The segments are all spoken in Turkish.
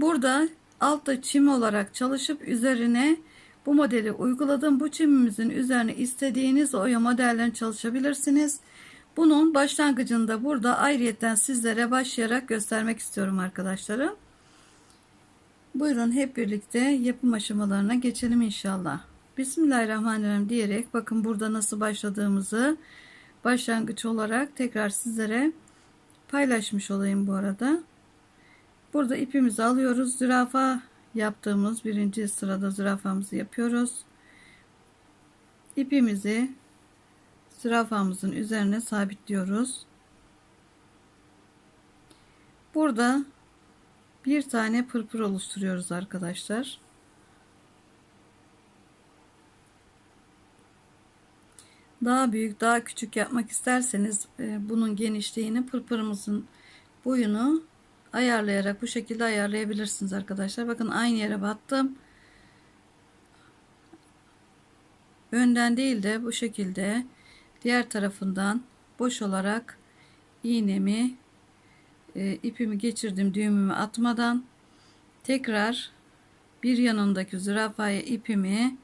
Burada altta çim olarak çalışıp üzerine bu modeli uyguladım. Bu çimimizin üzerine istediğiniz oya modellerini çalışabilirsiniz. Bunun başlangıcında burada ayrıyetten sizlere başlayarak göstermek istiyorum arkadaşlarım. Buyurun hep birlikte yapım aşamalarına geçelim inşallah. Bismillahirrahmanirrahim diyerek bakın burada nasıl başladığımızı başlangıç olarak tekrar sizlere paylaşmış olayım bu arada. Burada ipimizi alıyoruz. Zürafa yaptığımız birinci sırada zürafamızı yapıyoruz. İpimizi zürafamızın üzerine sabitliyoruz. Burada bir tane pırpır oluşturuyoruz arkadaşlar. Daha büyük, daha küçük yapmak isterseniz e, bunun genişliğini pırpırımızın boyunu ayarlayarak bu şekilde ayarlayabilirsiniz arkadaşlar. Bakın aynı yere battım. Önden değil de bu şekilde diğer tarafından boş olarak iğnemi e, ipimi geçirdim düğümümü atmadan tekrar bir yanındaki zürafaya ipimi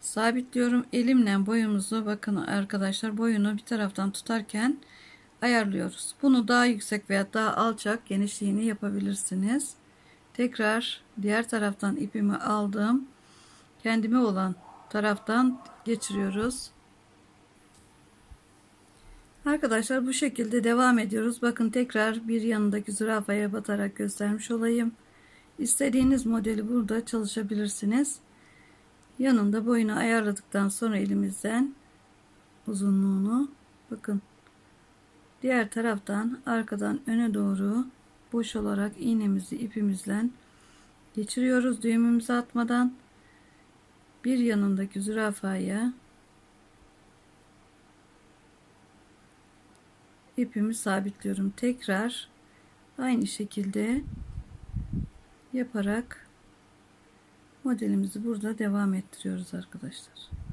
sabitliyorum elimle boyumuzu bakın arkadaşlar boyunu bir taraftan tutarken ayarlıyoruz bunu daha yüksek veya daha alçak genişliğini yapabilirsiniz tekrar diğer taraftan ipimi aldım kendime olan taraftan geçiriyoruz Arkadaşlar bu şekilde devam ediyoruz. Bakın tekrar bir yanındaki zürafaya batarak göstermiş olayım. İstediğiniz modeli burada çalışabilirsiniz. Yanında boyunu ayarladıktan sonra elimizden uzunluğunu bakın diğer taraftan arkadan öne doğru boş olarak iğnemizi ipimizle geçiriyoruz düğümümüzü atmadan bir yanındaki zürafaya ipimi sabitliyorum. Tekrar aynı şekilde yaparak modelimizi burada devam ettiriyoruz arkadaşlar.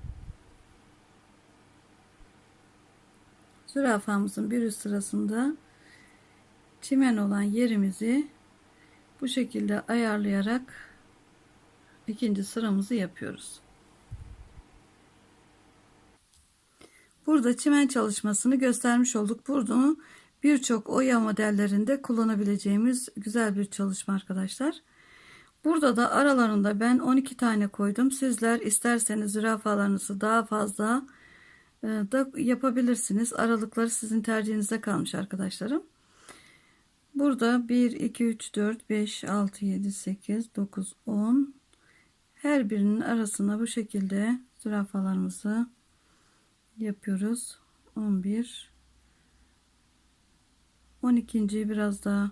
Zürafamızın bir üst sırasında çimen olan yerimizi bu şekilde ayarlayarak ikinci sıramızı yapıyoruz. Burada çimen çalışmasını göstermiş olduk. Bunu birçok oya modellerinde kullanabileceğimiz güzel bir çalışma arkadaşlar. Burada da aralarında ben 12 tane koydum. Sizler isterseniz zürafalarınızı daha fazla da yapabilirsiniz. Aralıkları sizin tercihinize kalmış arkadaşlarım. Burada 1, 2, 3, 4, 5, 6, 7, 8, 9, 10 her birinin arasına bu şekilde zürafalarımızı yapıyoruz. 11 12. biraz daha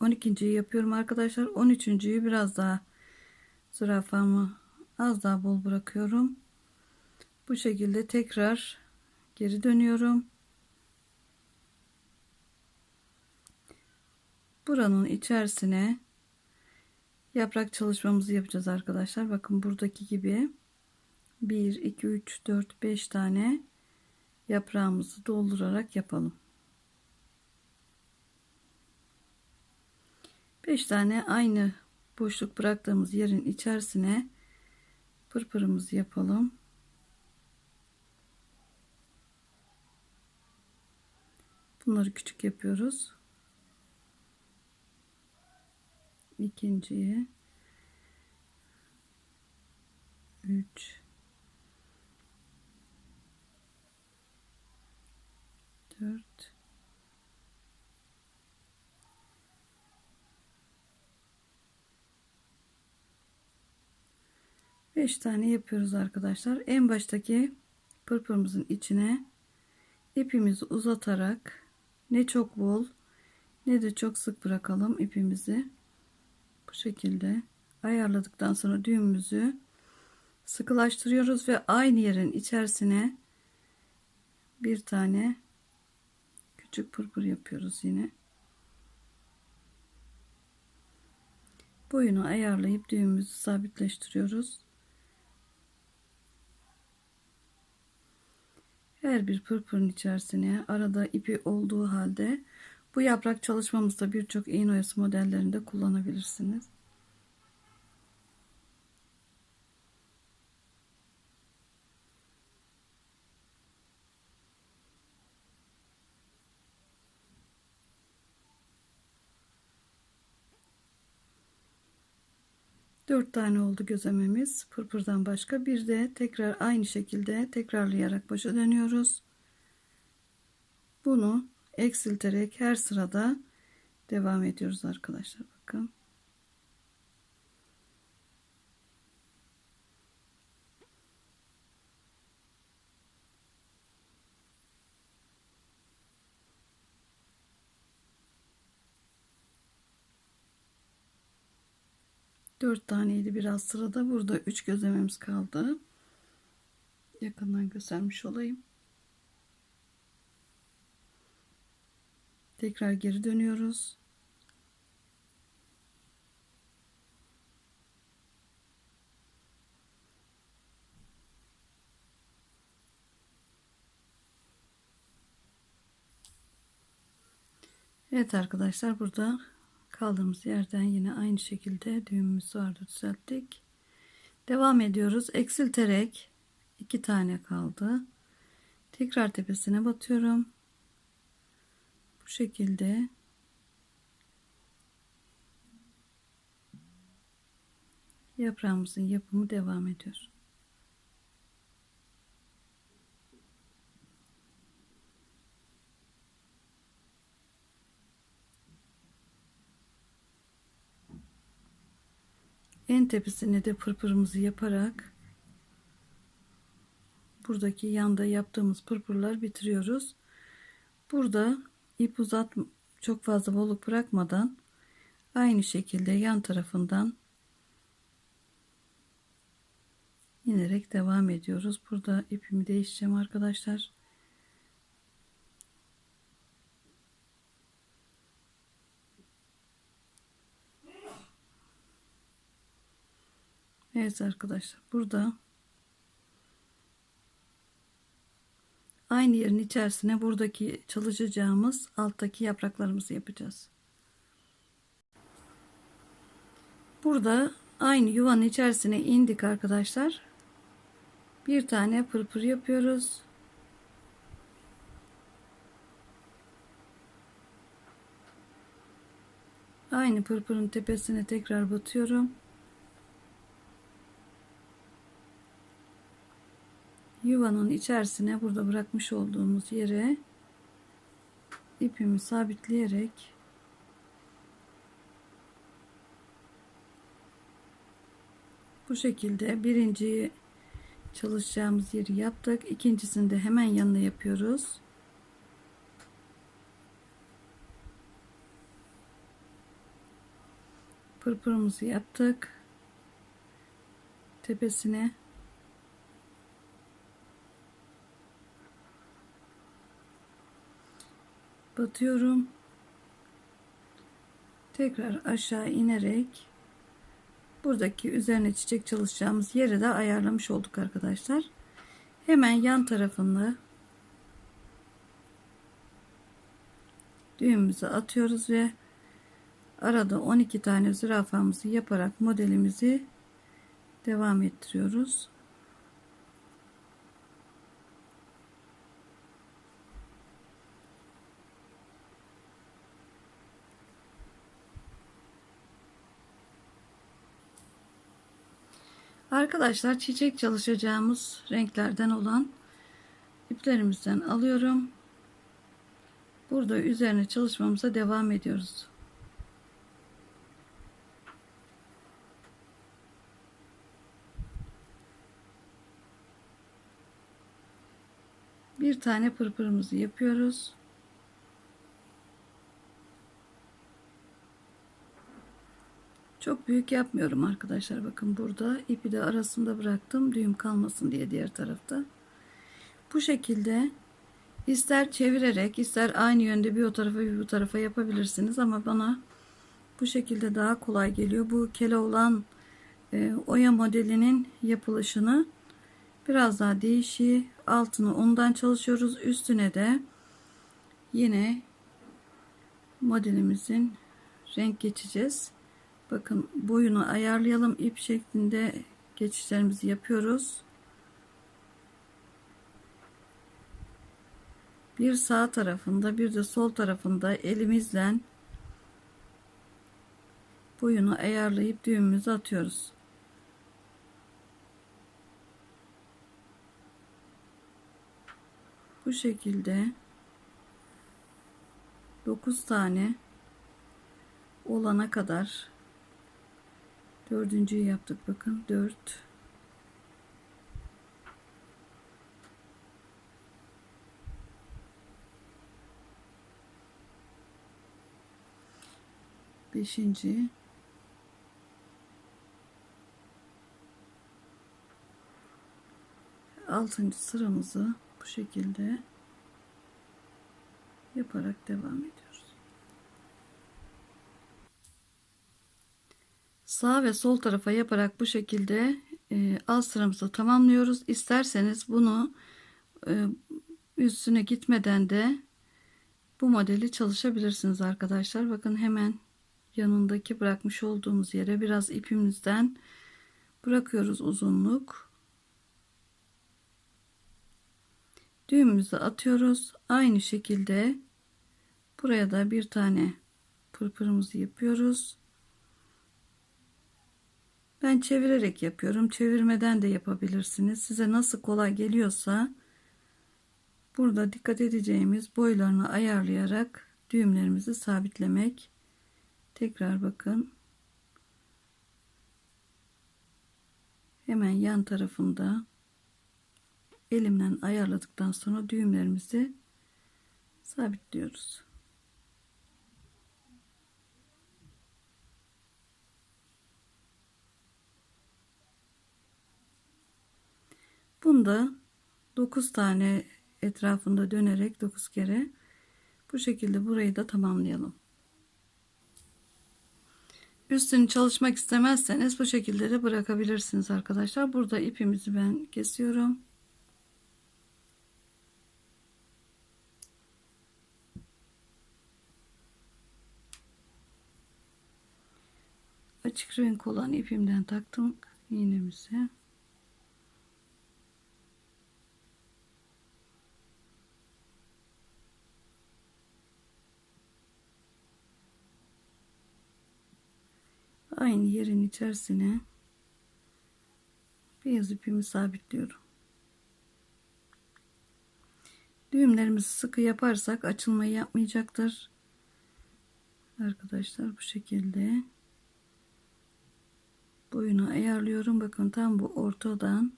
12. yapıyorum arkadaşlar. 13.yi biraz daha zürafamı az daha bol bırakıyorum. Bu şekilde tekrar geri dönüyorum. Buranın içerisine yaprak çalışmamızı yapacağız arkadaşlar. Bakın buradaki gibi 1, 2, 3, 4, 5 tane yaprağımızı doldurarak yapalım. 5 tane aynı boşluk bıraktığımız yerin içerisine pırpırımızı yapalım. Bunları küçük yapıyoruz. ikinciye 3 4 5 tane yapıyoruz arkadaşlar. En baştaki pırpırımızın içine ipimizi uzatarak ne çok bol ne de çok sık bırakalım ipimizi bu şekilde ayarladıktan sonra düğümümüzü sıkılaştırıyoruz ve aynı yerin içerisine bir tane küçük pırpır yapıyoruz yine. Boyunu ayarlayıp düğümümüzü sabitleştiriyoruz. Her bir pırpırın içerisine arada ipi olduğu halde Bu yaprak çalışmamızda birçok iğne oyası modellerinde kullanabilirsiniz. Dört tane oldu gözlememiz. Pırpırdan başka. Bir de tekrar aynı şekilde tekrarlayarak başa dönüyoruz. Bunu eksilterek her sırada devam ediyoruz arkadaşlar. Bakın. Dört taneydi biraz sırada. Burada üç gözlememiz kaldı. Yakından göstermiş olayım. Tekrar geri dönüyoruz. Evet arkadaşlar burada kaldığımız yerden yine aynı şekilde düğümümüz vardı düzelttik. Devam ediyoruz. Eksilterek iki tane kaldı. Tekrar tepesine batıyorum. Bu şekilde yaprağımızın yapımı devam ediyor. En tepesine de pırpırımızı yaparak buradaki yanda yaptığımız pırpırlar bitiriyoruz. Burada ip uzat çok fazla bolluk bırakmadan aynı şekilde yan tarafından inerek devam ediyoruz. Burada ipimi değiştireceğim arkadaşlar. Evet arkadaşlar burada aynı yerin içerisine buradaki çalışacağımız alttaki yapraklarımızı yapacağız. Burada aynı yuvanın içerisine indik arkadaşlar. Bir tane pırpır yapıyoruz. Aynı pırpırın tepesine tekrar batıyorum. Yuvanın içerisine burada bırakmış olduğumuz yere ipimi sabitleyerek bu şekilde birinci çalışacağımız yeri yaptık. İkincisini de hemen yanına yapıyoruz. Pırpırımızı yaptık. Tepesine batıyorum. Tekrar aşağı inerek buradaki üzerine çiçek çalışacağımız yeri de ayarlamış olduk arkadaşlar. Hemen yan tarafını düğümümüzü atıyoruz ve arada 12 tane zürafamızı yaparak modelimizi devam ettiriyoruz. Arkadaşlar çiçek çalışacağımız renklerden olan iplerimizden alıyorum. Burada üzerine çalışmamıza devam ediyoruz. Bir tane pırpırımızı yapıyoruz. Çok büyük yapmıyorum arkadaşlar. Bakın burada ipi de arasında bıraktım. Düğüm kalmasın diye diğer tarafta. Bu şekilde ister çevirerek ister aynı yönde bir o tarafa bir bu tarafa yapabilirsiniz. Ama bana bu şekilde daha kolay geliyor. Bu kele olan e, oya modelinin yapılışını biraz daha değişiği altını ondan çalışıyoruz. Üstüne de yine modelimizin renk geçeceğiz. Bakın boyunu ayarlayalım. ip şeklinde geçişlerimizi yapıyoruz. Bir sağ tarafında bir de sol tarafında elimizle boyunu ayarlayıp düğümümüzü atıyoruz. Bu şekilde 9 tane olana kadar dördüncüyü yaptık bakın. 4 beşinci. Altıncı sıramızı bu şekilde yaparak devam ediyoruz. Sağ ve sol tarafa yaparak bu şekilde e, alt sıramızı tamamlıyoruz. İsterseniz bunu e, üstüne gitmeden de bu modeli çalışabilirsiniz arkadaşlar. Bakın hemen yanındaki bırakmış olduğumuz yere biraz ipimizden bırakıyoruz uzunluk. Düğümümüzü atıyoruz. Aynı şekilde buraya da bir tane pırpırımızı yapıyoruz. Ben çevirerek yapıyorum. Çevirmeden de yapabilirsiniz. Size nasıl kolay geliyorsa burada dikkat edeceğimiz boylarını ayarlayarak düğümlerimizi sabitlemek. Tekrar bakın. Hemen yan tarafında elimden ayarladıktan sonra düğümlerimizi sabitliyoruz. Bunda 9 tane etrafında dönerek 9 kere bu şekilde burayı da tamamlayalım. Üstünü çalışmak istemezseniz bu şekilde de bırakabilirsiniz arkadaşlar. Burada ipimizi ben kesiyorum. Açık renk olan ipimden taktım iğnemizi. Aynı yerin içerisine beyaz ipimi sabitliyorum. Düğümlerimizi sıkı yaparsak açılmayı yapmayacaktır. Arkadaşlar bu şekilde boyunu ayarlıyorum. Bakın tam bu ortadan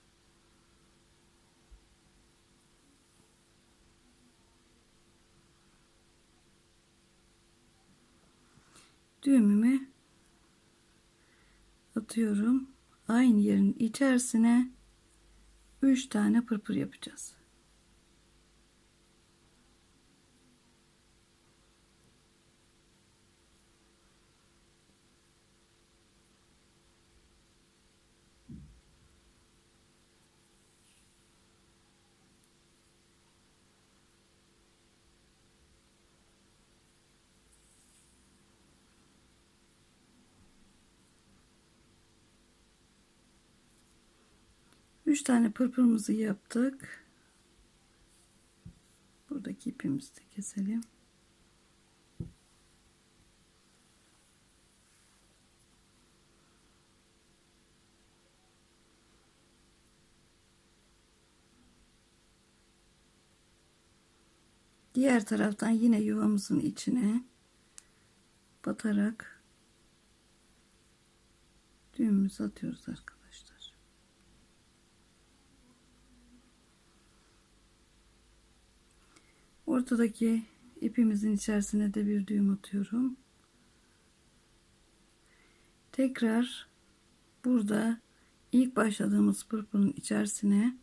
düğümümü atıyorum. Aynı yerin içerisine 3 tane pırpır yapacağız. Üç tane pırpırımızı yaptık. Buradaki ipimizi de keselim. Diğer taraftan yine yuvamızın içine batarak düğümümüzü atıyoruz arkadaşlar. Ortadaki ipimizin içerisine de bir düğüm atıyorum. Tekrar burada ilk başladığımız pırpırın içerisine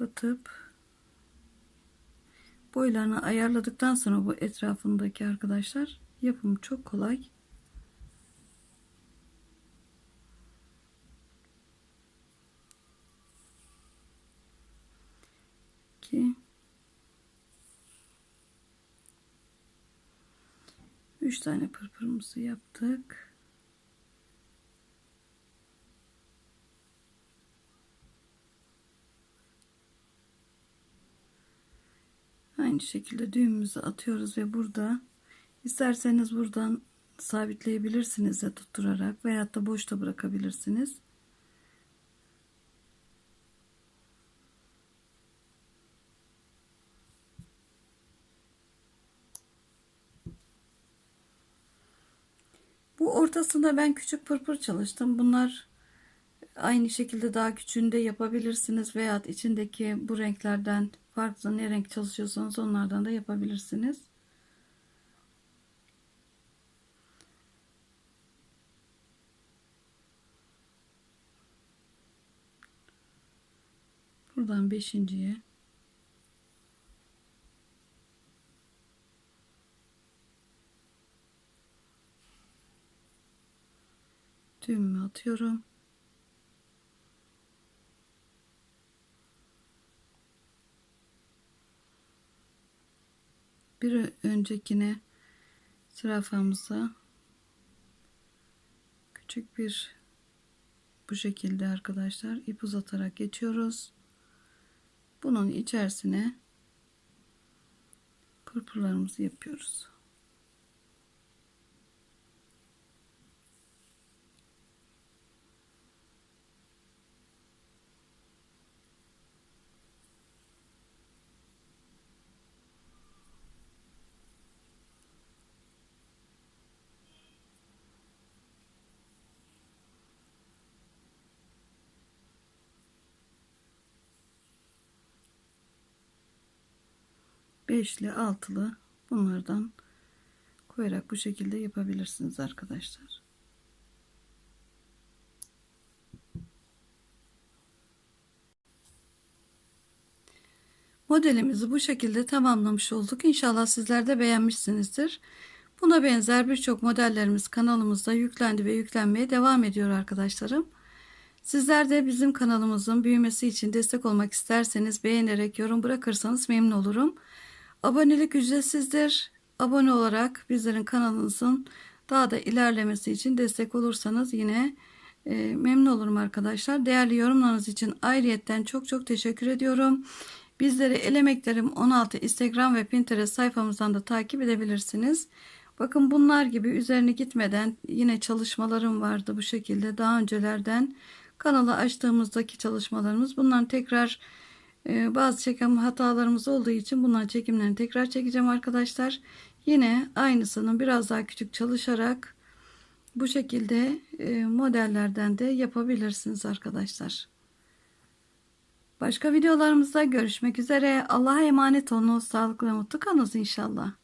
batıp boylarını ayarladıktan sonra bu etrafındaki arkadaşlar yapımı çok kolay. 2 3 tane pırpırımızı yaptık. Aynı şekilde düğümümüzü atıyoruz ve burada isterseniz buradan sabitleyebilirsiniz de tutturarak veyahut da boşta bırakabilirsiniz. Ortasında ben küçük pırpır çalıştım. Bunlar aynı şekilde daha küçüğünde yapabilirsiniz veya içindeki bu renklerden farklı ne renk çalışıyorsanız onlardan da yapabilirsiniz. Buradan beşinciye düğümümü atıyorum. Bir öncekine zürafamıza küçük bir bu şekilde arkadaşlar ip uzatarak geçiyoruz. Bunun içerisine pırpırlarımızı yapıyoruz. Beşli altılı bunlardan koyarak bu şekilde yapabilirsiniz arkadaşlar. Modelimizi bu şekilde tamamlamış olduk. İnşallah sizler de beğenmişsinizdir. Buna benzer birçok modellerimiz kanalımızda yüklendi ve yüklenmeye devam ediyor arkadaşlarım. Sizler de bizim kanalımızın büyümesi için destek olmak isterseniz beğenerek yorum bırakırsanız memnun olurum. Abonelik ücretsizdir. Abone olarak bizlerin kanalımızın daha da ilerlemesi için destek olursanız yine e, memnun olurum arkadaşlar. Değerli yorumlarınız için ayrıyetten çok çok teşekkür ediyorum. Bizleri El Emeklerim 16 Instagram ve Pinterest sayfamızdan da takip edebilirsiniz. Bakın bunlar gibi üzerine gitmeden yine çalışmalarım vardı bu şekilde daha öncelerden kanalı açtığımızdaki çalışmalarımız. Bunların tekrar e, bazı çekim hatalarımız olduğu için bunların çekimlerini tekrar çekeceğim arkadaşlar. Yine aynısını biraz daha küçük çalışarak bu şekilde e, modellerden de yapabilirsiniz arkadaşlar. Başka videolarımızda görüşmek üzere. Allah'a emanet olun. Sağlıklı mutlu kalınız inşallah.